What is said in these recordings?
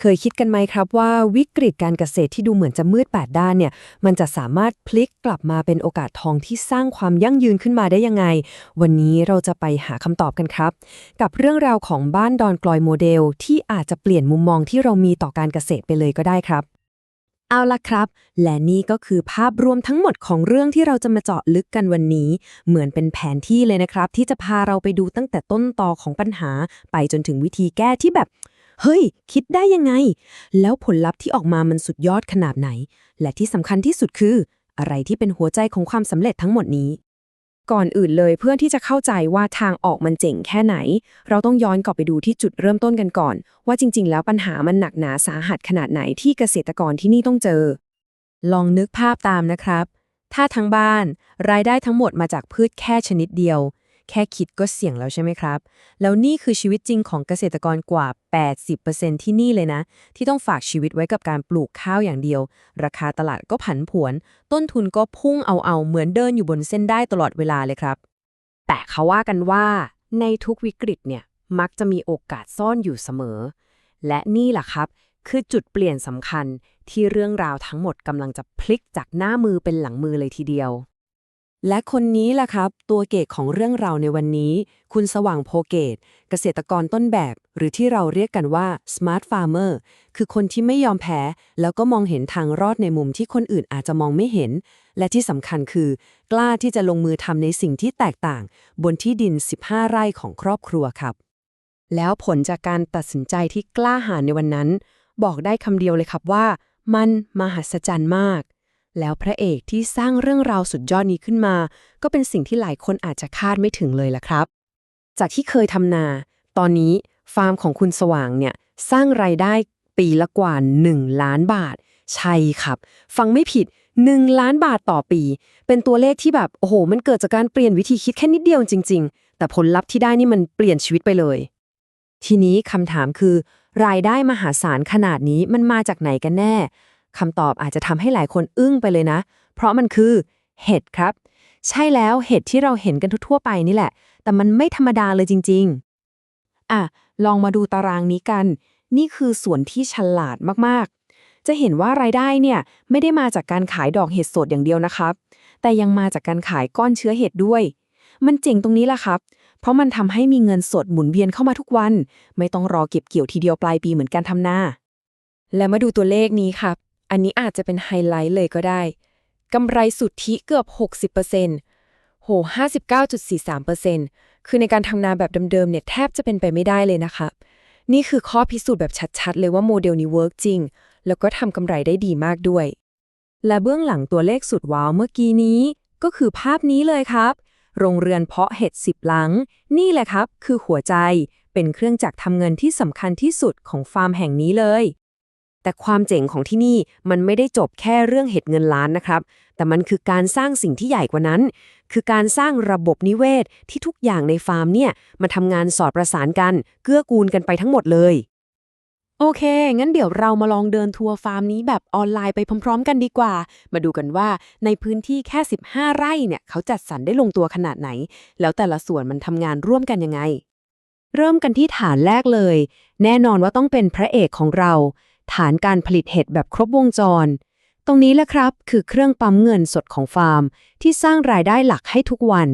เคยคิดกันไหมครับว่าวิกฤตการเกษตรที่ดูเหมือนจะมืดแปดด้านเนี่ย มันจะสามารถพลิกกลับมาเป็นโอกาสทองที่สร้างความยั่งยืนขึ้นมาได้ยังไง วันนี้เราจะไปหาคำตอบกันครับ กับเรื่องราวของบ้านดอนกลอยโมเดล ที่อาจจะเปลี่ยนมุมมองที่เรามีต่อการเกษตรไปเลยก็ได้ครับ เอาละครับ และนี่ก็คือภาพรวมทั้งหมดของเรื่องที่เราจะมาเจาะลึกกันวันนี้ เหมือนเป็นแผนที่เลยนะครับ ที่จะพาเราไปดูตั้งแต่ต้นตอของปัญหา ไปจนถึงวิธีแก้ที่แบบ เฮ้ย คิดได้ยังไง แล้วผลลัพธ์ที่ออกมามันสุดยอดขนาดไหน และที่สำคัญที่สุดคือ อะไรที่เป็นหัวใจของความสำเร็จทั้งหมดนี้ ก่อนอื่นเลยเพื่อที่จะเข้าใจว่าทางออกมันเจ๋งแค่ไหน เราต้องย้อนกลับไปดูที่จุดเริ่มต้นกันก่อน ว่าจริง ๆ แล้วปัญหามันหนักหนาสาหัสขนาดไหนที่เกษตรกรที่นี่ต้องเจอ ลองนึกภาพตามนะครับ ถ้าทั้งบ้าน รายได้ทั้งหมดมาจากพืชแค่ชนิดเดียว แค่คิดก็เสี่ยงแล้วใช่ไหมครับ แล้วนี่คือชีวิตจริงของเกษตรกรกว่า 80%ที่นี่เลยนะ ที่ต้องฝากชีวิตไว้กับการปลูกข้าวอย่างเดียว ราคาตลาดก็ผันผวน ต้นทุนก็พุ่งเอาเอาเหมือนเดินอยู่บนเส้นได้ตลอดเวลาเลยครับ แต่เขาว่ากันว่า ในทุกวิกฤตเนี่ยมักจะมีโอกาสซ่อนอยู่เสมอ และนี่แหละครับ คือจุดเปลี่ยนสำคัญที่เรื่องราวทั้งหมดกำลังจะพลิกจากหน้ามือเป็นหลังมือเลยทีเดียว และคนนี้ล่ะครับ ตัวเกตของเรื่องราวในวันนี้ คุณสว่างโพเกต เกษตรกรต้นแบบ หรือที่เราเรียกกันว่า smart farmer คือคนที่ไม่ยอมแพ้ แล้วก็มองเห็นทางรอดในมุมที่คนอื่นอาจจะมองไม่เห็น และที่สำคัญคือ กล้าที่จะลงมือทำในสิ่งที่แตกต่าง บนที่ดิน 15 ไร่ของครอบครัวครับ แล้วผลจากการตัดสินใจที่กล้าหาญในวันนั้น บอกได้คำเดียวเลยครับว่า มันมหัศจรรย์มาก แล้วพระเอกที่สร้างเรื่องราวสุดยอดนี้ขึ้นมา ก็เป็นสิ่งที่หลายคนอาจจะคาดไม่ถึงเลยล่ะครับ จากที่เคยทำนา ตอนนี้ฟาร์มของคุณสว่างเนี่ยสร้างรายได้ปีละกว่า 1 ล้านบาท ใช่ครับ ฟังไม่ผิด 1 ล้านบาทต่อปี เป็นตัวเลขที่แบบ โอ้โห มันเกิดจากการเปลี่ยนวิธีคิดแค่นิดเดียวจริง ๆ แต่ผลลัพธ์ที่ได้นี่มันเปลี่ยนชีวิตไปเลย ทีนี้คำถามคือ รายได้มหาศาลขนาดนี้มันมาจากไหนกันแน่ คำตอบอาจจะทำให้หลายคนอึ้งไปเลยนะ เพราะมันคือเห็ดครับ ใช่แล้วเห็ดที่เราเห็นกันทั่วไปนี่แหละ แต่มันไม่ธรรมดาเลยจริง ๆ อะ ลองมาดูตารางนี้กัน นี่คือส่วนที่ฉลาดมากๆ จะเห็นว่ารายได้เนี่ยไม่ได้มาจากการขายดอกเห็ดสดอย่างเดียวนะครับ แต่ยังมาจากการขายก้อนเชื้อเห็ดด้วย มันเจ๋งตรงนี้แหละครับ เพราะมันทำให้มีเงินสดหมุนเวียนเข้ามาทุกวัน ไม่ต้องรอเก็บเกี่ยวทีเดียวปลายปีเหมือนการทำนาและมาดูตัวเลขนี้ครับ อันนี้อาจจะเป็นไฮไลท์เลยก็ได้กำไรสุทธิเกือบ 60%โห 59.43%คือในการทำนาแบบเดิมๆเนี่ยแทบจะเป็นไปไม่ได้เลยนะคะ นี่คือข้อพิสูจน์แบบชัดๆ เลยว่าโมเดลนี้เวิร์กจริง แล้วก็ทำกำไรได้ดีมากด้วย และเบื้องหลังตัวเลขสุดว้าวเมื่อกี้นี้ ก็คือภาพนี้เลยครับ โรงเรือนเพาะเห็ดสิบหลัง นี่แหละครับ คือหัวใจ เป็นเครื่องจักรทำเงินที่สำคัญที่สุดของฟาร์มแห่งนี้เลย แต่ความเจ๋งของที่นี่มันไม่ได้จบแค่เรื่องเห็ดเงินล้านนะครับ แต่มันคือการสร้างสิ่งที่ใหญ่กว่านั้น คือการสร้างระบบนิเวศที่ทุกอย่างในฟาร์มเนี่ยมาทำงานสอดประสานกัน เกื้อกูลกันไปทั้งหมดเลย โอเค งั้นเดี๋ยวเรามาลองเดินทัวร์ฟาร์มนี้แบบออนไลน์ไปพร้อม ๆ กันดีกว่า มาดูกันว่าในพื้นที่แค่ 15 ไร่เนี่ยเขาจัดสรรได้ลงตัวขนาดไหน แล้วแต่ละส่วนมันทำงานร่วมกันยังไง เริ่มกันที่ฐานแรกเลย แน่นอนว่าต้องเป็นพระเอกของเรา ฐานการผลิตเห็ดแบบครบวงจร ตรงนี้แหละครับคือเครื่องปั๊มเงินสดของฟาร์ม ที่สร้างรายได้หลักให้ทุกวัน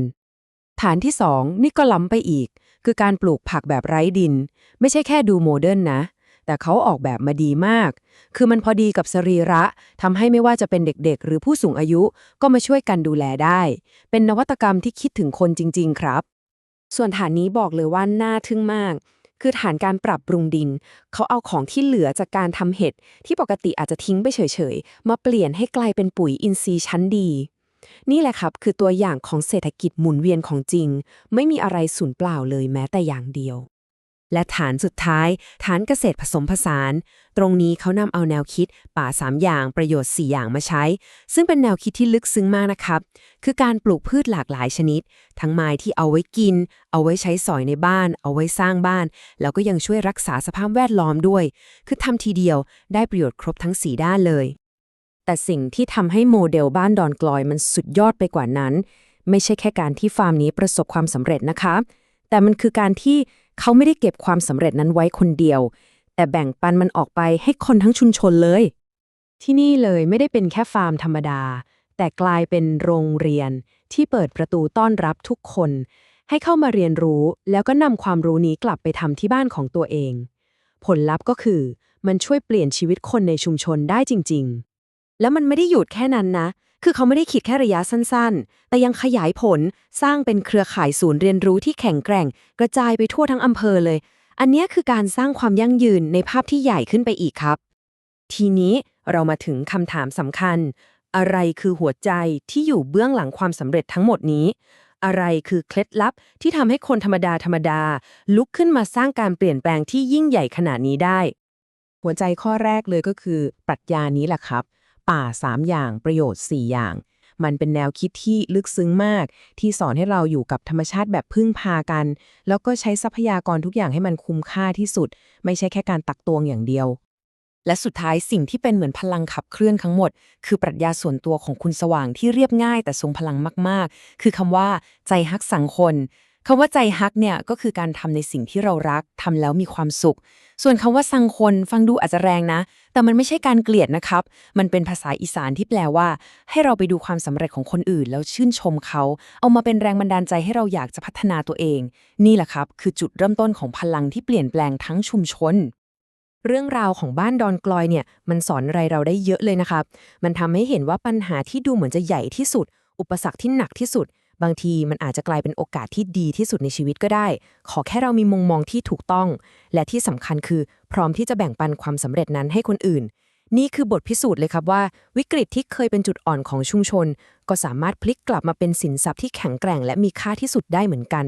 ฐานที่ 2 นี่ก็ล้ำไปอีก คือการปลูกผักแบบไร้ดิน ไม่ใช่แค่ดูโมเดิร์นนะ แต่เขาออกแบบมาดีมาก คือมันพอดีกับสรีระทำให้ไม่ว่าจะเป็นเด็กๆ หรือผู้สูงอายุก็มาช่วยกันดูแลได้ เป็นนวัตกรรมที่คิดถึงคนจริง ๆ ครับ ส่วนฐานนี้บอกเลยว่าน่าทึ่งมาก คือฐานการปรับปรุงดิน เขาเอาของที่เหลือจากการทำเห็ดที่ปกติอาจจะทิ้งไปเฉยๆ มาเปลี่ยนให้กลายเป็นปุ๋ยอินทรีย์ชั้นดี นี่แหละครับคือตัวอย่างของเศรษฐกิจหมุนเวียนของจริง ไม่มีอะไรสูญเปล่าเลยแม้แต่อย่างเดียว และฐานสุดท้าย ฐานเกษตรผสมผสาน ตรงนี้เขานำเอาแนวคิดป่า 3 อย่างประโยชน์ 4 อย่างมาใช้ ซึ่งเป็นแนวคิดที่ลึกซึ้งมากนะครับ คือการปลูกพืชหลากหลายชนิด ทั้งไม้ที่เอาไว้กิน เอาไว้ใช้สอยในบ้าน เอาไว้สร้างบ้าน แล้วก็ยังช่วยรักษาสภาพแวดล้อมด้วย คือทำทีเดียวได้ประโยชน์ครบทั้ง 4 ด้านเลย แต่สิ่งที่ทำให้โมเดลบ้านดอนกลอยมันสุดยอดไปกว่านั้น ไม่ใช่แค่การที่ฟาร์มนี้ประสบความสำเร็จนะคะแต่มันคือการที่ เขาไม่ได้เก็บความสำเร็จนั้นไว้คนเดียว แต่แบ่งปันมันออกไปให้คนทั้งชุมชนเลย ที่นี่เลยไม่ได้เป็นแค่ฟาร์มธรรมดา แต่กลายเป็นโรงเรียนที่เปิดประตูต้อนรับทุกคน ให้เข้ามาเรียนรู้แล้วก็นำความรู้นี้กลับไปทำที่บ้านของตัวเอง ผลลัพธ์ก็คือ มันช่วยเปลี่ยนชีวิตคนในชุมชนได้จริง ๆ แล้วมันไม่ได้หยุดแค่นั้นนะ คือเขาไม่ได้คิดแค่ระยะสั้นๆ แต่ยังขยายผลสร้างเป็นเครือข่ายศูนย์เรียนรู้ที่แข็งแกร่ง กระจายไปทั่วทั้งอำเภอเลย อันนี้คือการสร้างความยั่งยืนในภาพที่ใหญ่ขึ้นไปอีกครับ ทีนี้เรามาถึงคำถามสำคัญ อะไรคือหัวใจที่อยู่เบื้องหลังความสำเร็จทั้งหมดนี้ อะไรคือเคล็ดลับที่ทำให้คนธรรมดาธรรมดา ลุกขึ้นมาสร้างการเปลี่ยนแปลงที่ยิ่งใหญ่ขนาดนี้ได้ หัวใจข้อแรกเลยก็คือ ปรัชญานี้แหละครับ ป่า 3 อย่างประโยชน์ 4 อย่าง มันเป็นแนวคิดที่ลึกซึ้งมาก ที่สอนให้เราอยู่กับธรรมชาติแบบพึ่งพากัน แล้วก็ใช้ทรัพยากรทุกอย่างให้มันคุ้มค่าที่สุด ไม่ใช่แค่การตักตวงอย่างเดียว และสุดท้ายสิ่งที่เป็นเหมือนพลังขับเคลื่อนทั้งหมด คือปรัชญาส่วนตัวของคุณสว่างที่เรียบง่ายแต่ทรงพลังมาก ๆ คือคำว่า ใจฮักสังคน คำว่าใจฮักเนี่ยก็คือการทำในสิ่งที่เรารักทำแล้วมีความสุข ส่วนคำว่าสังคนฟังดูอาจจะแรงนะ แต่มันไม่ใช่การเกลียดนะครับ มันเป็นภาษาอีสานที่แปลว่า ให้เราไปดูความสำเร็จของคนอื่น แล้วชื่นชมเขา เอามาเป็นแรงบันดาลใจให้เราอยากจะพัฒนาตัวเอง นี่แหละครับ คือจุดเริ่มต้นของพลังที่เปลี่ยนแปลงทั้งชุมชนเรื่องราวของบ้านดอนกลอยเนี่ยมันสอนอะไรเราได้เยอะเลยนะครับ มันทำให้เห็นว่าปัญหาที่ดูเหมือนจะใหญ่ที่สุด อุปสรรคที่หนักที่สุด บางทีมันอาจจะกลายเป็นโอกาสที่ดีที่สุดในชีวิตก็ได้ ขอแค่เรามีมุมมองที่ถูกต้อง และที่สำคัญคือ พร้อมที่จะแบ่งปันความสำเร็จนั้นให้คนอื่น นี่คือบทพิสูจน์เลยครับว่า วิกฤตที่เคยเป็นจุดอ่อนของชุมชน ก็สามารถพลิกกลับมาเป็นสินทรัพย์ที่แข็งแกร่ง และมีค่าที่สุดได้เหมือนกัน